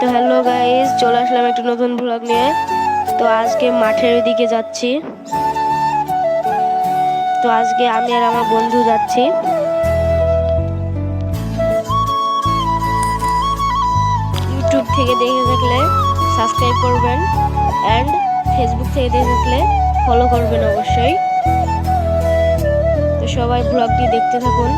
তো hello guys চলে আসলাম একটা নতুন ব্লগ নিয়ে। তো আজকে মাঠের দিকে যাচ্ছি। তো আজকে আমি আর আমার বন্ধু যাচ্ছি। ইউটিউব থেকে দেখে থাকলে সাবস্ক্রাইব করবেন অ্যান্ড ফেসবুক থেকে দেখে থাকলে ফলো করবেন অবশ্যই। তো সবাই ব্লগটি দেখতে থাকুন।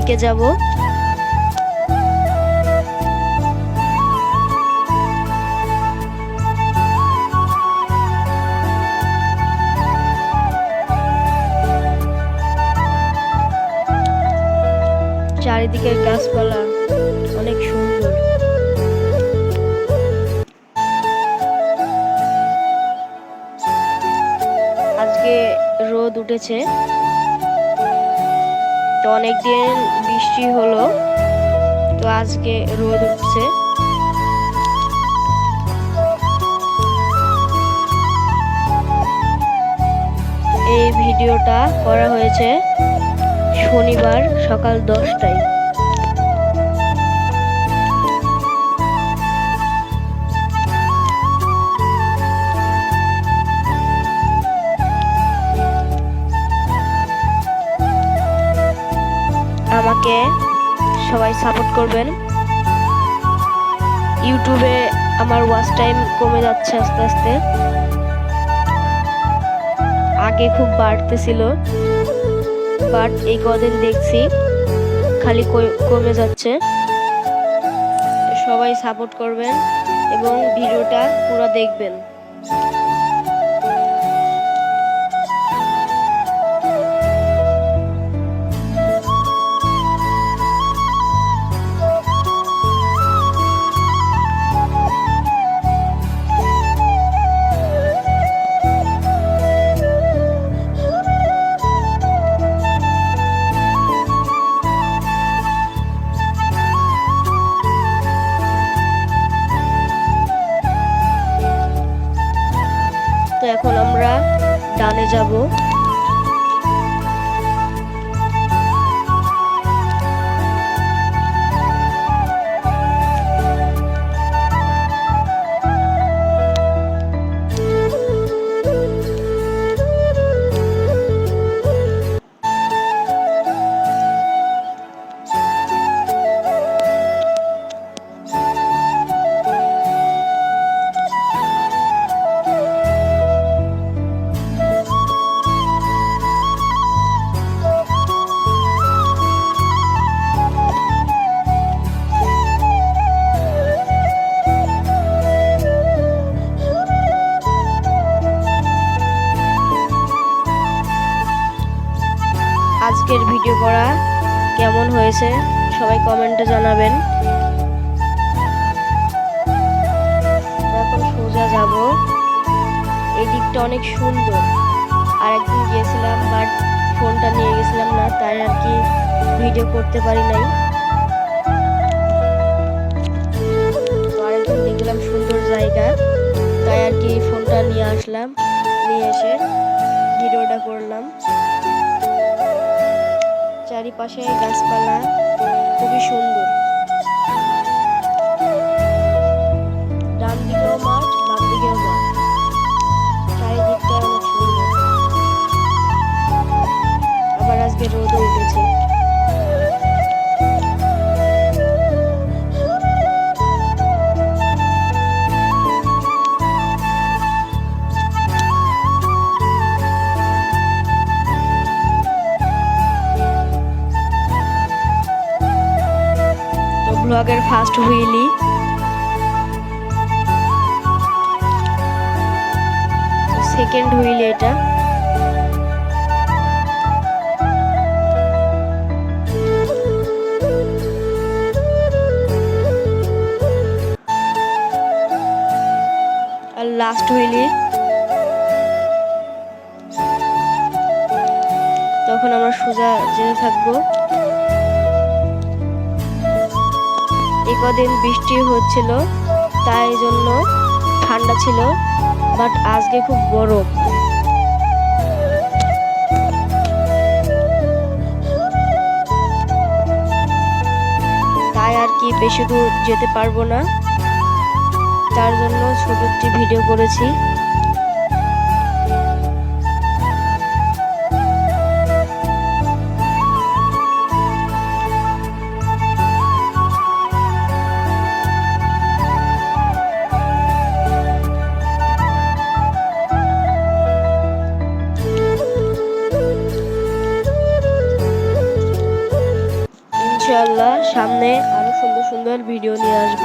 দিকে যাব। চারিদিকের গাছপালা অনেক সুন্দর। আজকে রোদ উঠেছে। তো অনেকদিন বৃষ্টি হলো, তো আজকে রোদ উঠছে। এই ভিডিওটা করা হয়েছে শনিবার সকাল দশটায়। আমাকে সবাই সাপোর্ট করবেন। ইউটিউবে আমার ওয়াচ টাইম কমে যাচ্ছে আস্তে আস্তে। আগে খুব বাড়তেছিল বাট এই কদিন দেখছি খালি কমে যাচ্ছে। সবাই সাপোর্ট করবেন এবং ভিডিওটা পুরো দেখবেন। তো এখন আমরা ডানে যাব। ভিডিও করা। কেমন হয়েছে? সবাই কমেন্টে জানাবেন। এখন সোজা যাব। এই দিকটা অনেক সুন্দর। আর একদিন গিয়েছিলাম বাট ফোনটা নিয়ে গেছিলাম না, তাই আর কি ভিডিও করতে পারি নাই। আরেকদিন দেখলাম সুন্দর জায়গা, তাই আর কি ফোনটা নিয়ে আসলাম, নিয়ে এসে ভিডিওটা করলাম। চারিপাশে গাছপালা খুবই সুন্দর। সেকেন্ড হুইলি এটা। আর লাস্ট হুইলি। তখন আমরা সোজা যেতে থাকব। এই কদিন বৃষ্টি হচ্ছিল, তাই জন্য ঠান্ডা ছিল। বাট আজকে খুব গরম। তাই আর কি বেশি দূর যেতে পারব না। তার জন্য ছোট একটি ভিডিও করেছি। সামনে আরও সুন্দর সুন্দর ভিডিও নিয়ে আসব।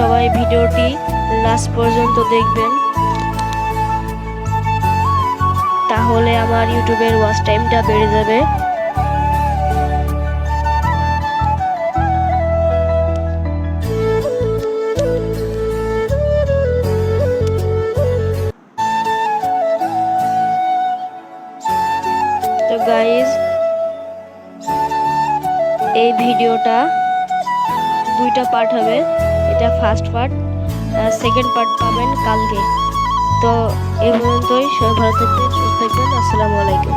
সবাই ভিডিওটি লাস্ট পর্যন্ত দেখবেন। তাহলে আমার ইউটিউবের ওয়াচ টাইমটা বেড়ে যাবে। তো এই ভিডিওটা দুইটা পার্ট হবে। এটা ফার্স্ট পার্ট সেকেন্ড পার্ট পাবেন কালকে। তো এই পর্যন্তই, সবাই ভালো থাকবেন, সুস্থ থাকবেন, আসসালামু আলাইকুম।